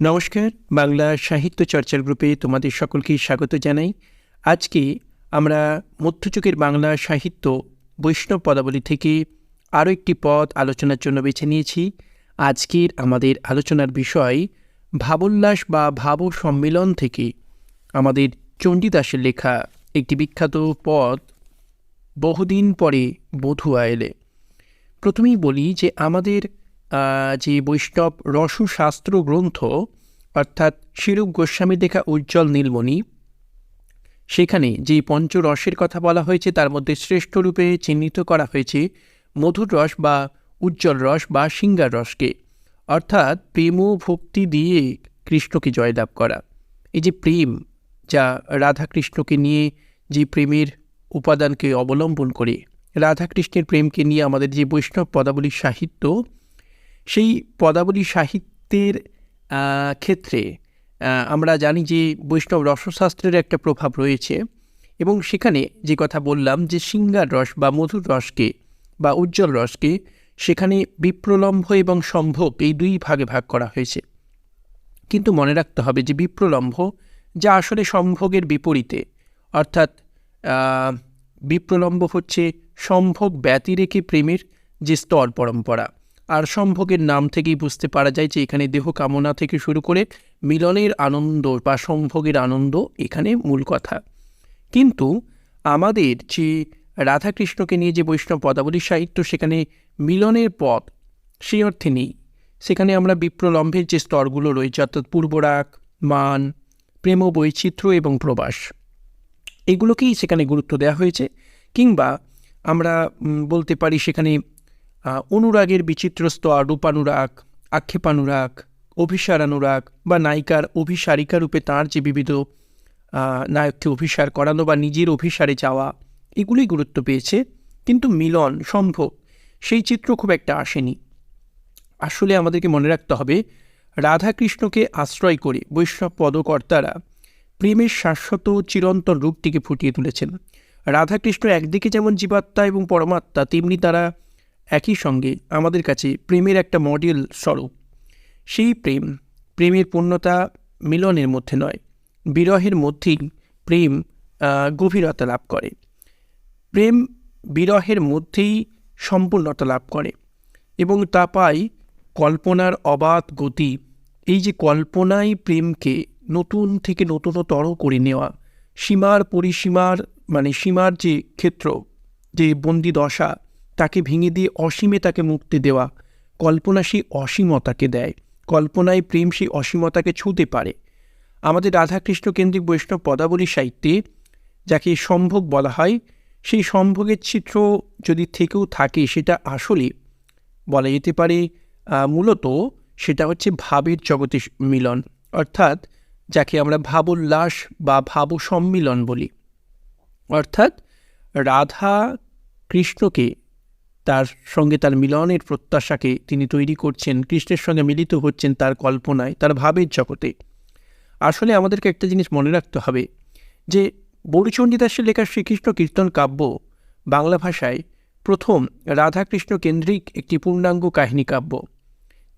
নমস্কার, বাংলা সাহিত্য চর্চার গ্রুপে তোমাদের সকলকে স্বাগত জানাই। আজকে আমরা মধ্যযুগের বাংলা সাহিত্য বৈষ্ণব পদাবলী থেকে আরও একটি পদ আলোচনার জন্য বেছে নিয়েছি। আজকের আমাদের আলোচনার বিষয় ভাবোল্লাস বা ভাব সম্মেলন থেকে আমাদের চণ্ডীদাসের লেখা একটি বিখ্যাত পদ বহুদিন পরে বধুয়া এলে প্রথমেই বলি যে আমাদের যে বৈষ্ণব রসশাস্ত্র গ্রন্থ, অর্থাৎ শিরূপ গোস্বামী দেখা উজ্জ্বল নীলমণি, সেখানে যে পঞ্চরসের কথা বলা হয়েছে, তার মধ্যে শ্রেষ্ঠ রূপে চিহ্নিত করা হয়েছে মধুর রস বা উজ্জ্বল রস বা সিঙ্গার রসকে। অর্থাৎ প্রেম ভক্তি দিয়ে কৃষ্ণকে জয়লাভ করা। এই যে প্রেম, যা রাধাকৃষ্ণকে নিয়ে যে প্রেমের উপাদানকে অবলম্বন করে রাধাকৃষ্ণের প্রেমকে নিয়ে আমাদের যে বৈষ্ণব পদাবলী সাহিত্য, সেই পদাবলী সাহিত্যের ক্ষেত্রে আমরা জানি যে বৈষ্ণব রসশাস্ত্রের একটা প্রভাব রয়েছে এবং সেখানে যে কথা বললাম যে সিঙ্গার রস বা মধুর রসকে বা উজ্জ্বল রসকে সেখানে বিপ্রলম্ভ এবং সম্ভোগ এই দুই ভাগে ভাগ করা হয়েছে। কিন্তু মনে রাখতে হবে যে বিপ্রলম্ভ যা আসলে সম্ভোগের বিপরীতে, অর্থাৎ বিপ্রলম্ব হচ্ছে সম্ভোগ ব্যতি রেখে প্রেমের যে স্তর পরম্পরা। আর সম্ভোগের নাম থেকেই বুঝতে পারা যায় যে এখানে দেহ কামনা থেকে শুরু করে মিলনের আনন্দ বা সম্ভোগের আনন্দ এখানে মূল কথা। কিন্তু আমাদের যে রাধাকৃষ্ণকে নিয়ে যে বৈষ্ণব পদাবলী সাহিত্য সেখানে মিলনের পথ সেই অর্থে নেই। সেখানে আমরা বিপ্রলম্ভের যে স্তরগুলো রয়েছে, অর্থাৎ পূর্বরাগ, মান প্রেম বৈচিত্র্য এবং প্রবাস, এগুলোকেই সেখানে গুরুত্ব দেওয়া হয়েছে। কিংবা আমরা বলতে পারি সেখানে অনুরাগের বিচিত্র স্তর রূপানুরাগ আক্ষেপানুরাগ, অভিসারানুরাগ বা নায়িকার অভিসারিকা রূপে তাঁর যে বিবিধ নায়ককে অভিসার করানো বা নিজের অভিসারে যাওয়া, এগুলোই গুরুত্ব পেয়েছে। কিন্তু মিলন সম্ভব সেই চিত্র খুব একটা আসেনি। আসলে আমাদেরকে মনে রাখতে হবে, রাধাকৃষ্ণকে আশ্রয় করে বৈষ্ণব পদকর্তারা প্রেমের শাশ্বত, চিরন্তন রূপটিকে ফুটিয়ে তুলেছেন। রাধাকৃষ্ণ একদিকে যেমন জীবাত্মা এবং পরমাত্মা, তেমনি তারা একই সঙ্গে আমাদের কাছে প্রেমের একটা মডেল স্বরূপ। সেই প্রেম, প্রেমের পূর্ণতা মিলনের মধ্যে নয়, বিরহের মধ্যেই প্রেম গভীরতা লাভ করে। প্রেম বিরহের মধ্যেই সম্পূর্ণতা লাভ করে এবং তা পাই কল্পনার অবাধ গতি। এই যে কল্পনাই প্রেমকে নতুন থেকে নতুনতর করে নেওয়া, সীমার পরিসীমার মানে সীমার যে ক্ষেত্র, যে বন্দি দশা, তাকে ভেঙে দিয়ে অসীমে তাকে মুক্তি দেওয়া, কল্পনা সেই অসীমতাকে দেয়। কল্পনায় প্রেম সেই অসীমতাকে ছুঁতে পারে। আমাদের রাধাকৃষ্ণ কেন্দ্রিক বৈষ্ণব পদাবলী সাহিত্যে, যাকে সম্ভোগ বলা হয়, সেই সম্ভোগের চিত্র যদি থেকেও থাকে, সেটা আসলে বলা যেতে পারে মূলত সেটা হচ্ছে ভাবের জগতে মিলন। অর্থাৎ যাকে আমরা ভাবোল্লাস বা ভাব সম্মিলন বলি। অর্থাৎ রাধা কৃষ্ণকে তার সঙ্গে তার মিলনের প্রত্যাশাকে তিনি তৈরি করছেন, কৃষ্ণের সঙ্গে মিলিত হচ্ছেন তার কল্পনায়, তার ভাবের জগতে। আসলে আমাদেরকে একটা জিনিস মনে রাখতে হবে যে বড়ুচণ্ডীদাসের লেখা শ্রীকৃষ্ণ কীর্তন কাব্য বাংলা ভাষায় প্রথম রাধাকৃষ্ণ কেন্দ্রিক একটি পূর্ণাঙ্গ কাহিনী কাব্য।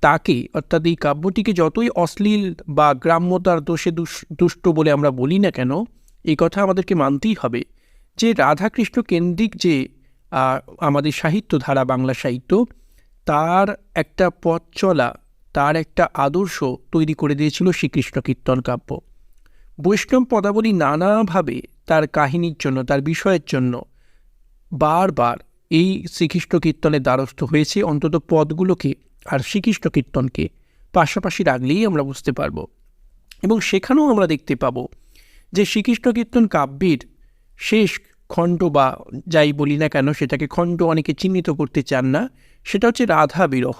তাকে, অর্থাৎ এই কাব্যটিকে যতই অশ্লীল বা গ্রাম্যতার দোষে, দুষ্ট বলে আমরা বলি না কেন, এই কথা আমাদেরকে মানতেই হবে। যে রাধাকৃষ্ণ কেন্দ্রিক যে আমাদের সাহিত্য ধারা বাংলা সাহিত্য, তার একটা পথ চলা, তার একটা আদর্শ তৈরি করে দিয়েছিল শ্রীকৃষ্ণ কীর্তন কাব্য। বৈষ্ণব পদাবলী নানাভাবে তার কাহিনীর জন্য, তার বিষয়ের জন্য বারবার এই শ্রীকৃষ্ণ কীর্তনের দ্বারস্থ হয়েছে। অন্তত পদগুলোকে আর শ্রীকৃষ্ণ কীর্তনকে পাশাপাশি রাখলেই আমরা বুঝতে পারব। এবং সেখানেও আমরা দেখতে পাবো যে শ্রীকৃষ্ণ কীর্তন কাব্যের শেষ খণ্ড বা যাই বলি না কেন সেটাকে খণ্ড অনেকে চিহ্নিত করতে চান না, সেটা হচ্ছে রাধা বিরহ।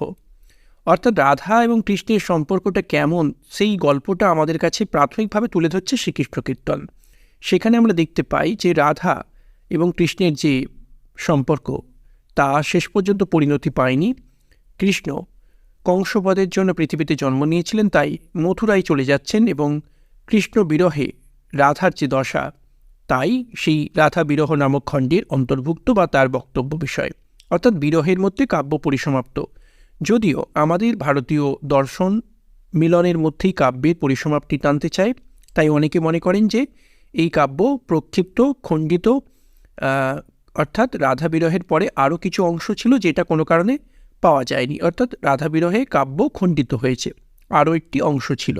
অর্থাৎ রাধা এবং কৃষ্ণের সম্পর্কটা কেমন সেই গল্পটা আমাদের কাছে প্রাথমিকভাবে তুলে ধরছে শ্রীকৃষ্ণ কীর্তন। সেখানে আমরা দেখতে পাই যে রাধা এবং কৃষ্ণের যে সম্পর্ক, তা শেষ পর্যন্ত পরিণতি পায়নি। কৃষ্ণ কংসবধের জন্য পৃথিবীতে জন্ম নিয়েছিলেন, তাই মথুরায় চলে যাচ্ছেন এবং কৃষ্ণ বিরহে রাধার যে দশা তাই সেই রাধা বিরহ নামক খণ্ডের অন্তর্ভুক্ত বা তার বক্তব্য বিষয়। অর্থাৎ বিরহের মধ্যে কাব্য পরিসমাপ্ত। যদিও আমাদের ভারতীয় দর্শন মিলনের মধ্যেই কাব্যের পরিসমাপ্তি টানতে চায়, তাই অনেকে মনে করেন যে এই কাব্য প্রক্ষিপ্ত, খণ্ডিত অর্থাৎ রাধা বিরহের পরে আরও কিছু অংশ ছিল যেটা কোনো কারণে পাওয়া যায়নি। অর্থাৎ রাধা বিরহে কাব্য খণ্ডিত হয়েছে, আরও একটি অংশ ছিল।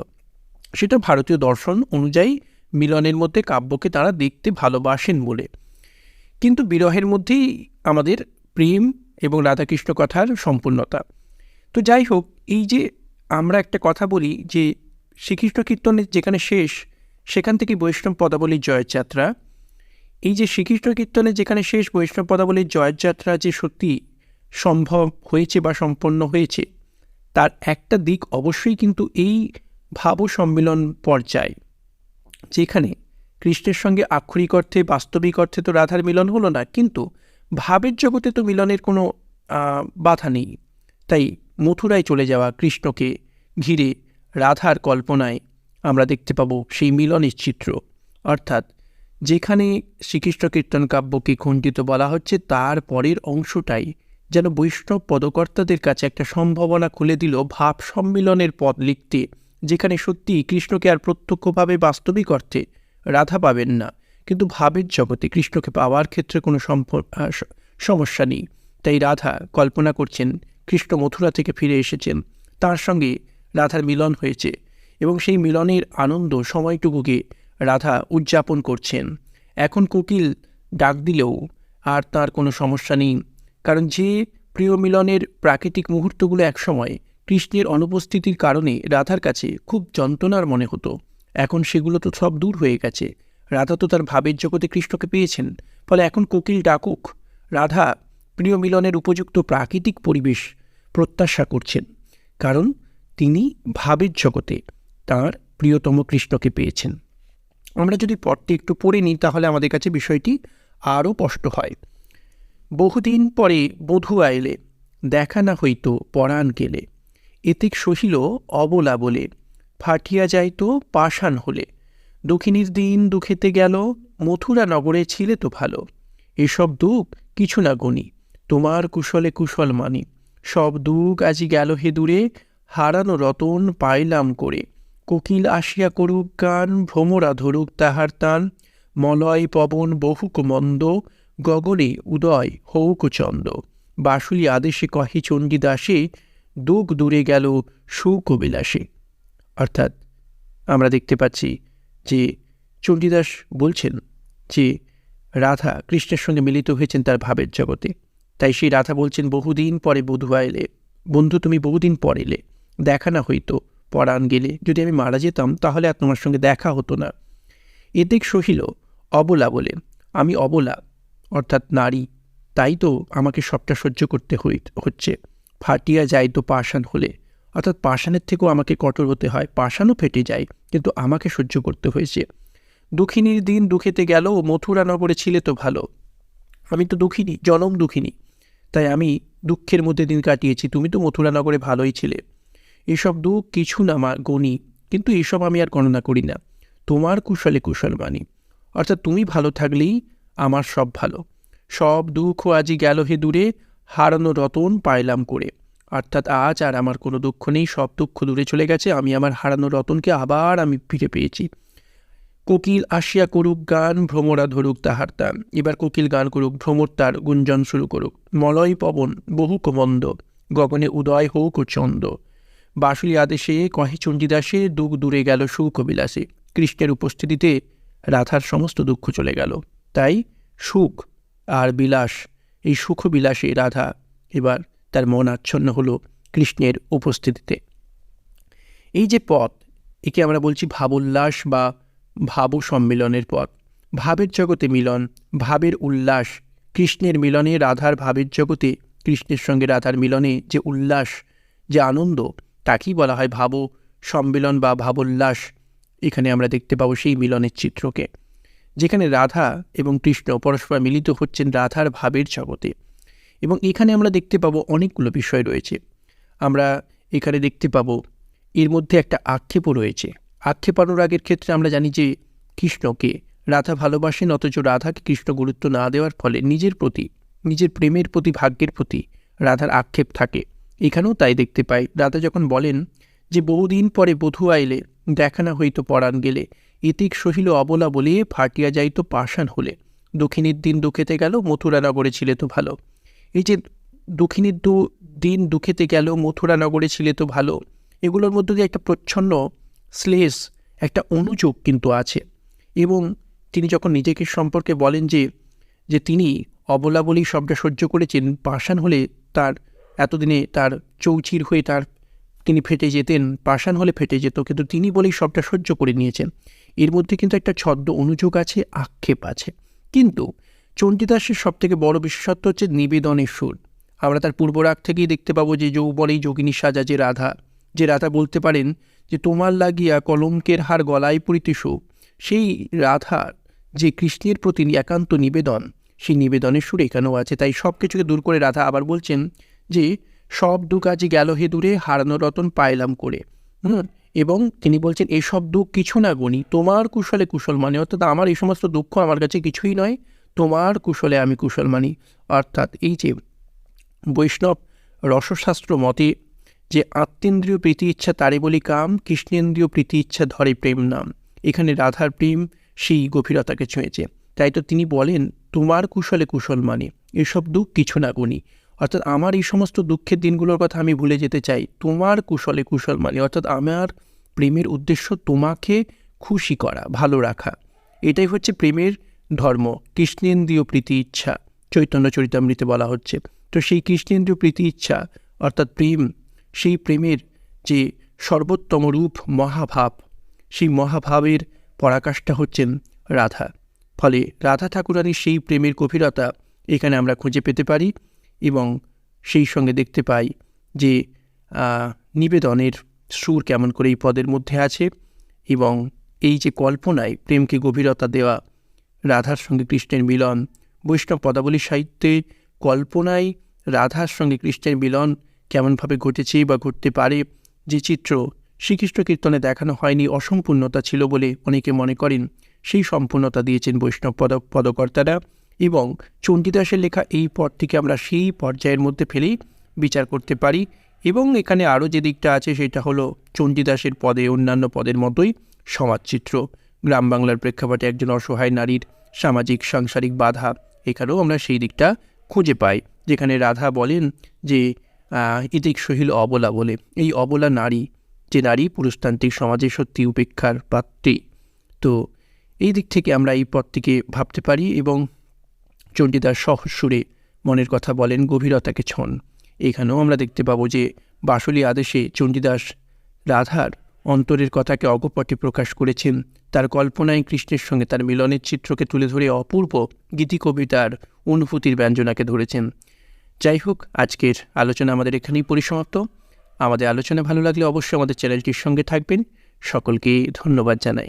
সেটা ভারতীয় দর্শন অনুযায়ী মিলনের মধ্যে কাব্যকে তারা দেখতে ভালোবাসেন বলে। কিন্তু বিরহের মধ্যেই আমাদের প্রেম এবং রাধাকৃষ্ণ কথার সম্পূর্ণতা। তো যাই হোক, এই যে আমরা একটা কথা বলি যে শ্রীকৃষ্ণ কীর্তনের যেখানে শেষ, সেখান থেকে বৈষ্ণব পদাবলীর জয়যাত্রা। এই যে শ্রীকৃষ্ণ কীর্তনের যেখানে শেষ, বৈষ্ণব পদাবলীর জয়যাত্রা যে সত্যি সম্ভব হয়েছে বা সম্পন্ন হয়েছে, তার একটা দিক অবশ্যই কিন্তু এই ভাব সম্মিলন পর্যায়। যেখানে কৃষ্ণের সঙ্গে আক্ষরিক অর্থে, বাস্তবিক অর্থে তো রাধার মিলন হলো না, কিন্তু ভাবের জগতে তো মিলনের কোনো বাধা নেই। তাই মথুরায় চলে যাওয়া কৃষ্ণকে ঘিরে রাধার কল্পনায় আমরা দেখতে পাবো সেই মিলনের চিত্র। অর্থাৎ যেখানে শ্রীকৃষ্ণ কীর্তন কাব্যকে খণ্ডিত বলা হচ্ছে, তার পরের অংশটাই যেন বৈষ্ণব পদকর্তাদের কাছে একটা সম্ভাবনা খুলে দিল ভাব সম্মিলনের পদ লিখতে। যেখানে সত্যি কৃষ্ণকে আর প্রত্যক্ষভাবে বাস্তবিক অর্থে রাধা পাবেন না। কিন্তু ভাবের জগতে কৃষ্ণকে পাওয়ার ক্ষেত্রে কোনো সমস্যা নেই। তাই রাধা কল্পনা করছেন, কৃষ্ণ মথুরা থেকে ফিরে এসেছেন। তার সঙ্গে রাধার মিলন হয়েছে এবং সেই মিলনের আনন্দ সময়টুকুকে রাধা উদযাপন করছেন। এখন কোকিল ডাক দিলেও আর তার কোনো সমস্যা নেই। কারণ যে প্রিয় মিলনের প্রাকৃতিক মুহূর্তগুলো একসময় কৃষ্ণের অনুপস্থিতির কারণে রাধার কাছে খুব যন্ত্রণার মনে হতো। এখন সেগুলো তো সব দূর হয়ে গেছে। রাধা তো তার ভাবের জগতে কৃষ্ণকে পেয়েছেন, ফলে এখন কোকিল ডাকুক, রাধা প্রিয় মিলনের উপযুক্ত প্রাকৃতিক পরিবেশ প্রত্যাশা করছেন, কারণ তিনি ভাবের জগতে তার প্রিয়তম কৃষ্ণকে পেয়েছেন। আমরা যদি পথটি একটু পড়ে নিই, তাহলে আমাদের কাছে বিষয়টি আরও স্পষ্ট হয়। বহুদিন পরে বধূ আইলে, দেখা না হইত পরাণ গেলে। এতিক সহিল অবলা বলে, ফাটিয়া যাইত পাষাণ হলে। দুঃখিনীর দিন দুঃখেতে গেল, মথুরা নগরে ছিলে তো ভালো। এসব দুঃখ কিছু না গণি, তোমার কুশলে কুশল মানি। সব দুঃখ আজি গেল হে দূরে, হারানো রতন পাইলাম করে। কোকিল আসিয়া করুক গান, ভ্রমরা ধরুক তাহার তান মলয় পবন বহুক মন্দ, গগনে উদয় হৌক চন্দ। বাসুলি আদেশে কহে চণ্ডীদাসে দুঃখ দূরে গেল সুখ অর্থাৎ আমরা দেখতে পাচ্ছি যে চণ্ডীদাস বলছেন যে রাধা কৃষ্ণের সঙ্গে মিলিত হয়েছেন তার ভাবের জগতে। তাই সেই রাধা বলছেন, বহুদিন পরে বধুয়া এলে বন্ধু তুমি বহুদিন পর এলে, দেখা না হইতো, পরাণ গেলে। যদি আমি মারা যেতাম, তাহলে আর তোমার সঙ্গে দেখা হতো না। এদিক সহিল অবলা বলে, আমি অবলা, অর্থাৎ নারী, তাই তো আমাকে সবটা সহ্য করতে হচ্ছে। ফাটিয়া যায় তো পাষাণ হলে। অর্থাৎ পাষাণের থেকেও আমাকে কঠোর হতে হয়, পাষাণও ফেটে যায়, কিন্তু আমাকে সহ্য করতে হয়েছে। দুঃখিনীর দিন দুঃখেতে গেল মথুরা নগরে ছিলে তো ভালো। আমি তো দুঃখিনী, জনম দুঃখিনী। তাই আমি দুঃখের মধ্যে দিন কাটিয়েছি, তুমি তো মথুরা নগরে ভালোই ছিলে। এসব দুঃখ কিছু না মা গণি, কিন্তু এসব আমি আর গণনা করি না। তোমার কুশলে কুশল মানি অর্থাৎ তুমি ভালো থাকলেই আমার সব ভালো। সব দুঃখ আজি গেল হে দূরে, হারানো রতন পাইলাম করে। অর্থাৎ আজ আর আমার কোনো দুঃখ নেই, সব দুঃখ দূরে চলে গেছে, আমি আমার হারানো রতনকে আবার আমি ফিরে পেয়েছি। কোকিল আসিয়া করুক গান, ভ্রমরা ধরুক তাহার তান। এবার কোকিল গান করুক, ভ্রমর তার গুঞ্জন শুরু করুক। মলয় পবন, বহু মন্দ গগনে উদয় হোক ও চন্দ। বাসুলি আদেশে, কহে চণ্ডীদাসে দুঃখ দূরে গেল সুখ বিলাসে কৃষ্ণের উপস্থিতিতে রাধার সমস্ত দুঃখ চলে গেল। তাই সুখ আর বিলাস, এই সুখ বিলাসে রাধা এবার তার মন আচ্ছন্ন হলো কৃষ্ণের উপস্থিতিতে। এই যে পথ, একে আমরা বলছি ভাবোল্লাস বা ভাব সম্মিলনের পথ। ভাবের জগতে মিলন, ভাবের উল্লাস, কৃষ্ণের মিলনে রাধার ভাবের জগতে, কৃষ্ণের সঙ্গে রাধার মিলনে যে উল্লাস, যে আনন্দ, তাকেই বলা হয় ভাব সম্মিলন বা ভাবোল্লাস। এখানে আমরা দেখতে পাবো সেই মিলনের চিত্রকে, যেখানে রাধা এবং কৃষ্ণ পরস্পর মিলিত হচ্ছেন রাধার ভাবের জগতে। এবং এখানে আমরা দেখতে পাবো অনেকগুলো বিষয় রয়েছে। আমরা এখানে দেখতে পাবো এর মধ্যে একটা আক্ষেপও রয়েছে। আক্ষেপ অনুরাগের ক্ষেত্রে আমরা জানি যে কৃষ্ণকে রাধা ভালোবাসেন, অথচ রাধাকে কৃষ্ণ গুরুত্ব না দেওয়ার ফলে নিজের প্রতি, নিজের প্রেমের প্রতি, ভাগ্যের প্রতি রাধার আক্ষেপ থাকে। এখানেও তাই দেখতে পাই। রাধা যখন বলেন যে বহুদিন পরে বধূ আইলে, দেখা না হইতো পরাণ গেলে ইতিক সহিল অবলা বলিয়ে ফাটিয়া যাইত পাষাণ হলে। দক্ষিণীর দিন দুঃখেতে গেল মথুরা নগরে ছিলে তো ভালো। এই যে দক্ষিণীর দু দিন দুঃখেতে গেল মথুরা নগরে ছিলে তো ভালো, এগুলোর মধ্যে দিয়ে একটা প্রচ্ছন্ন শ্লেষ, একটা অনুযোগ কিন্তু আছে। এবং তিনি যখন নিজেকে সম্পর্কে বলেন যে যে তিনি অবলা বলেই সবটা সহ্য করেছেন, পাষাণ হলে তার এতদিনে তার চৌচির হয়ে তার তিনি ফেটে যেতেন, পাষাণ হলে ফেটে যেত, কিন্তু তিনি বলেই সবটা সহ্য করে নিয়েছেন। এর মধ্যে কিন্তু একটা ছদ্ম অনুযোগ আছে, আক্ষেপ আছে। কিন্তু চণ্ডীদাসের সবথেকে বড় বিশেষত্ব হচ্ছে নিবেদনের সুর। আমরা তার পূর্বরাগ থেকেই দেখতে পাবো যে যৌবনেই যোগিনী সাজা যে রাধা। যে রাধা বলতে পারেন যে, তোমার লাগিয়া কলঙ্কের হার গলায় পড়িতেছ সেই রাধার যে কৃষ্ণের প্রতি একান্ত নিবেদন, সেই নিবেদনের সুর এখানেও আছে। তাই সব কিছুকে দূর করে রাধা আবার বলছেন যে, সব দুঃখ আজ গেল হে দূরে, হারানো রতন পাইলাম করে। হুম, এবং তিনি বলছেন, এসব দুঃখ কিছু না গণি। তোমার কুশলে কুশল মানে অর্থাৎ আমার এই সমস্ত দুঃখ আমার কাছে কিছুই নয়। তোমার কুশলে আমি কুশল মানি। অর্থাৎ এই যে বৈষ্ণব রসশাস্ত্র মতে যে আত্মেন্দ্রীয় প্রীতি ইচ্ছা তারে বলি কাম, কৃষ্ণেন্দ্রীয় প্রীতি ইচ্ছা ধরে প্রেম নাম। এখানে রাধার প্রেম সেই গভীরতাকে ছুঁয়েছে। তাই তো তিনি বলেন, তোমার কুশলে কুশল মানে এসব দুঃখ কিছু না গুণি। অর্থাৎ আমার এই সমস্ত দুঃখের দিনগুলোর কথা আমি ভুলে যেতে চাই, তোমার কুশলে কুশল মানে। অর্থাৎ আমার প্রেমের উদ্দেশ্য তোমাকে খুশি করা, ভালো রাখা। এটাই হচ্ছে প্রেমের ধর্ম, কৃষ্ণেন্দ্রীয় প্রীতি ইচ্ছা, চৈতন্য চরিতামৃতে বলা হচ্ছে। তো সেই কৃষ্ণেন্দ্রীয় প্রীতি ইচ্ছা, অর্থাৎ প্রেম, সেই প্রেমের যে সর্বোত্তম রূপ মহাভাব, সেই মহাভাবের পরাকাষ্ঠা হচ্ছেন রাধা। ফলে রাধা ঠাকুরানীর সেই প্রেমের গভীরতা এখানে আমরা খুঁজে পেতে পারি এবং সেই সঙ্গে দেখতে পাই যে নিবেদনের সুর কেমন করে এই পদের মধ্যে আছে এবং এই যে কল্পনায় প্রেমকে গভীরতা দেওয়া রাধার সঙ্গে কৃষ্ণের মিলন। বৈষ্ণব পদাবলী সাহিত্যে কল্পনায় রাধার সঙ্গে কৃষ্ণের মিলন কেমনভাবে ঘটেছে বা ঘটতে পারে, যে চিত্র শ্রীকৃষ্ণ কীর্তনে দেখানো হয়নি অসম্পূর্ণতা ছিল বলে অনেকে মনে করেন। সেই সম্পূর্ণতা দিয়েছেন বৈষ্ণব পদ, পদকর্তারা এবং চণ্ডীদাসের লেখা এই পদটিকে আমরা সেই পর্যায়ের মধ্যে ফেলেই বিচার করতে পারি এবং এখানে আরও যে দিকটা আছে সেটা হলো চণ্ডীদাসের পদে অন্যান্য পদের মতোই সমাজচিত্র। গ্রাম বাংলার প্রেক্ষাপটে একজন অসহায় নারীর সামাজিক, সাংসারিক বাধা। এখানেও আমরা সেই দিকটা খুঁজে পাই, যেখানে রাধা বলেন যে ইতিক সহিল অবলা বলে। এই অবলা নারী, যে নারী পুরুষতান্ত্রিক সমাজে সত্যি উপেক্ষার পাত্রী। তো এই দিক থেকে আমরা এই পথটিকে ভাবতে পারি এবং চণ্ডীদাস সহসুরে মনের কথা বলেন গভীরতাকে ছন। এখানেও আমরা দেখতে পাবো যে, বাসলি আদেশে চণ্ডীদাস রাধার অন্তরের কথাকে অগপটে প্রকাশ করেছেন। তার কল্পনায় কৃষ্ণের সঙ্গে তার মিলনের চিত্রকে তুলে ধরে অপূর্ব গীতি কবিতার অনুভূতির ব্যঞ্জনাকে ধরেছেন। যাই হোক, আজকের আলোচনা আমাদের এখানেই পরিসমাপ্ত। আমাদের আলোচনা ভালো লাগলে অবশ্যই আমাদের চ্যানেলটির সঙ্গে থাকবেন। সকলকে ধন্যবাদ জানাই।